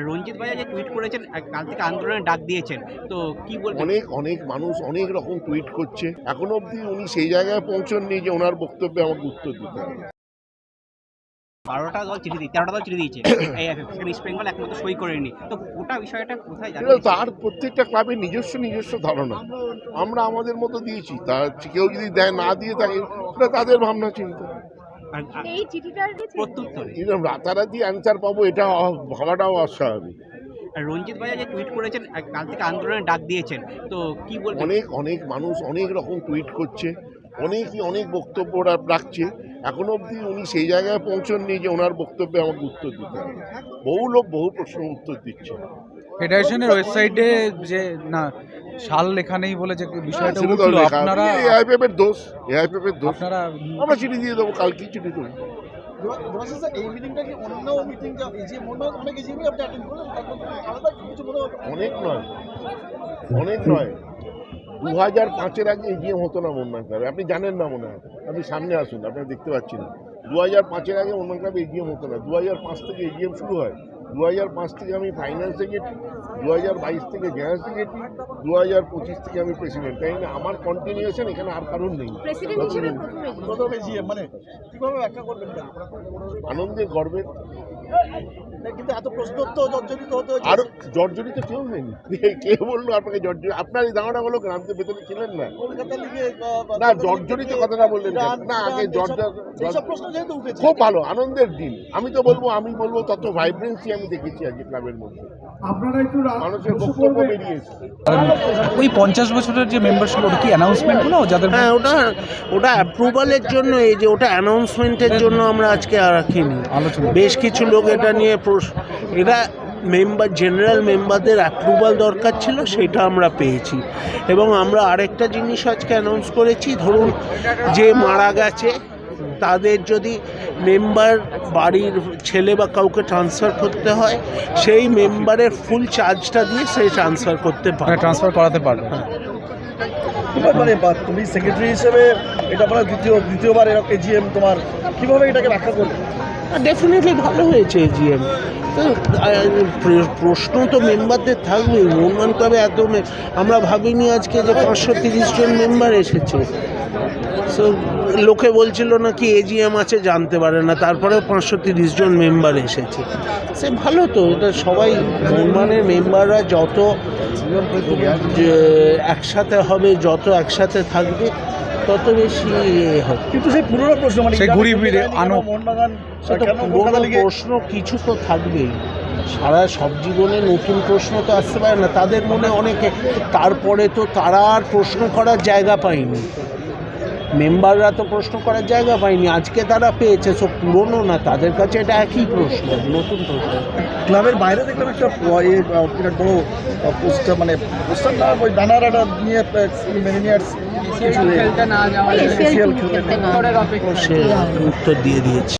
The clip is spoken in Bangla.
রঞ্জিত ভাইয়া যে টুইট করেছেন কাল থেকে আন্দোলনের ডাক দিয়েছেন তো কি বলবেন? অনেক অনেক মানুষ অনেক রকম টুইট করছে। এখনও অবধি উনি সেই জায়গায় পৌঁছননি যে ওনার বক্তব্যে আমাকে উত্তর দিতে হবে। বারোটা দল চিঠি দিয়ে তেরোটা দল চিঠি দিয়েছে। ইস্ট বেঙ্গল একমাত্র সই করেনি। তো গোটা বিষয়টা কোথায় তার প্রত্যেকটা ক্লাবের নিজস্ব নিজস্ব ধারণা। আমরা আমাদের মতো দিয়েছি। তা কেউ যদি দেয় না দিয়ে থাকে তাদের ভাবনা চিন্তা। এই চিঠিটার প্রত্যুত্তরে। কিন্তু রাতারাতি অ্যান্সার পাবো এটা ভাবাটাও অস্বাভাবিক। আর রঞ্জিত ভাইয়া যে টুইট করেছেন কাল থেকে আন্দোলনের ডাক দিয়েছেন তো কি বলবেন? অনেক অনেক মানুষ অনেক রকম টুইট করছে অনেকই অনেক বক্তব্য রাখছে। এখনও অবধি উনি সেই জায়গায় পৌঁছননি যে ওনার বক্তব্যে আমাকে উত্তর দিতে হবে। বহু লোক বহু প্রশ্ন উত্তর দিচ্ছে। ফেডারেশনের ওয়েবসাইটে যে না সাল লেখা নেই বলে যে বিষয়টা সেটা উঠল আপনারা এআইপিএফ এর দোষ এআইপিএফ এর দোষ। আপনারা আমরা চিঠি দিয়ে দেবো কালকেই চিঠি দেবো। অন্য অনেক আপনি অ্যাটেন্ড করেন তারপর আলাদা কিছু অনেক নয়। অনেক নয়। দু হাজার পাঁচের আগে এজিএম হতো না ক্লাবে। আপনি জানেন না মনে হয়। আপনি সামনে আসুন আপনি দেখতে পাচ্ছেন না। দু হাজার পাঁচের আগে মন্নান ক্লাবে এজিএম হতো না। দু হাজার পাঁচ থেকে এজিএম শুরু হয়। দু হাজার পাঁচ থেকে আমি ফাইন্যান্স সেক্রেটারি দু হাজার বাইশ থেকে জেনারেল সেক্রেটারি দু হাজার পঁচিশ থেকে আমি প্রেসিডেন্ট তাই না? আমার কন্টিনিউশন এখানে আর কারণ নেই। প্রেসিডেন্ট হিসেবে প্রথমে প্রথম এজিএম মানে কীভাবে ব্যাখ্যা করবেন এটা? গর্বের কিন্তু এত প্রশ্ন তো জর্জরিত হতে আর জর্জরিত কেউ নেই। কে বলল আপনাকে জর্জরি আপনার এই দাঁড়াটা বলো গ্রামতে ভেতরে ছিলেন না। না জর্জরিত কথাটা বললেন? না আগে জর্জর খুব ভালো আনন্দের দিন। আমি তো বলব আমি বলব তত ভাইব্রেন্সি আমি দেখেছি আজকে ক্লাবের মধ্যে। মানুষের বক্তব্য বেরিয়েছে ওই পঞ্চাশ বছরের যে মেম্বারশিপ ওটা কি অ্যানাউন্সমেন্ট হলো? যাদের হ্যাঁ ওটা ওটা অ্যাপ্রুভালের জন্য এই যে ওটা অ্যানাউন্সমেন্টের জন্য আমরা আজকে রাখিনি। বেশ কিছু লোক এটা নিয়ে এটা মেম্বার জেনারেল মেম্বারদের অ্যাপ্রুভাল দরকার ছিল সেটা আমরা পেয়েছি। এবং আমরা আরেকটা জিনিস আজকে অ্যানাউন্স করেছি ধরুন যে মারা গেছে তাদের যদি মেম্বার বাড়ির ছেলে বা কাউকে ট্রান্সফার করতে হয় সেই মেম্বারের ফুল চার্জটা দিয়ে সে ট্রান্সফার করতে পারে। ট্রান্সফার করাতে পারবে। মানে বা তুমি সেক্রেটারি হিসেবে এটা আপনার দ্বিতীয় দ্বিতীয়বার এরকম এজিএম তোমার কীভাবে এটাকে ব্যাখ্যা করবে ডেফিনেটলি ভালো হয়েছে এজিএম প্রশ্ন তো মেম্বারদের থাকবেই মোহনবান ক্লাবে এত আমরা ভাবিনি আজকে যে পাঁচশো তিরিশ জন মেম্বার এসেছে। সো লোকে বলছিল না কি এজিএম আছে, জানতে পারে না, তারপরেও পাঁচশো তিরিশ জন মেম্বার এসেছে। সে ভালো তো এটা সবাই মোহনবানের মেম্বাররা যত যে একসাথে হবে যত একসাথে থাকবে তত বেশি হবে। কিন্তু সেই পুরনো প্রশ্ন মানে সেই ঘুরিয়ে ফিরে আনো। সেটা পুরোনো প্রশ্ন কিছু তো থাকবেই। সারা সব জীবনে নতুন প্রশ্ন তো আসতে পারে না। তাদের মনে অনেকে তারপরে তো তারা আর প্রশ্ন করার জায়গা পায়নি। মেম্বাররা তো প্রশ্ন করার জায়গা পায়নি। আজকে তারা পেয়েছে সব পুরনো না তাদের কাছে এটা একই প্রশ্ন নতুন প্রশ্ন। ক্লাবের বাইরে দেখলাম একটা বিরাট বড় পোস্টার মানে পোস্টার না ওই ব্যানার একটা নিয়ে মেরিনিয়ার্স খেলতে না। উত্তর দিয়ে দিয়েছে।